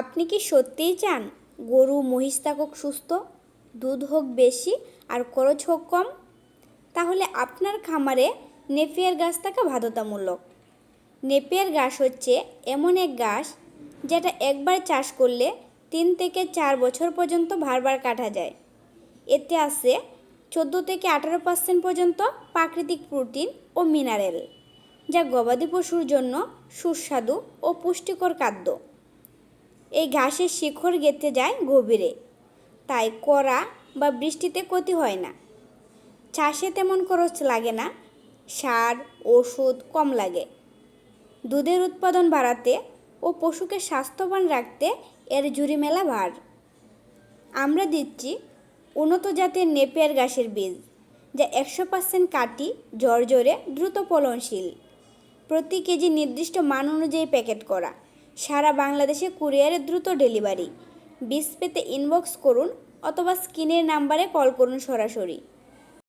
আপনি কি সত্যিই চান গরু, মহিষ থাকুক সুস্থ, দুধ হোক বেশি আর খরচ হোক কম? তাহলে আপনার খামারে নেপিয়ার গাছ থাকা বাধ্যতামূলক। নেপিয়ার গাছ হচ্ছে এমন এক ঘাস যেটা একবার চাষ করলে তিন থেকে চার বছর পর্যন্ত বারবার কাটা যায়। এতে আছে চোদ্দ থেকে আঠারো পার্সেন্ট পর্যন্ত প্রাকৃতিক প্রোটিন ও মিনারেল, যা গবাদি পশুর জন্য সুস্বাদু ও পুষ্টিকর খাদ্য। এই ঘাসের শিকড় গেঁথে যায় গভীরে। তাই কড়া বা বৃষ্টিতে ক্ষতি হয় না। চাষে তেমন খরচ লাগে না। সার, ওষুধ কম লাগে। দুধের উৎপাদন বাড়াতে ও পশুকে স্বাস্থ্যবান রাখতে এর জুড়ি মেলা ভার। আমরা দিচ্ছি উন্নত জাতের নেপিয়ার ঘাসের বীজ, যা একশো পার্সেন্ট কাটি জর্জরে দ্রুত ফলনশীল। প্রতি কেজি নির্দিষ্ট মান অনুযায়ী প্যাকেট করা। সারা বাংলাদেশে কুরিয়ারের দ্রুত ডেলিভারি। বিস পেতে ইনবক্স করুন অথবা স্ক্রিনের নাম্বারে কল করুন সরাসরি।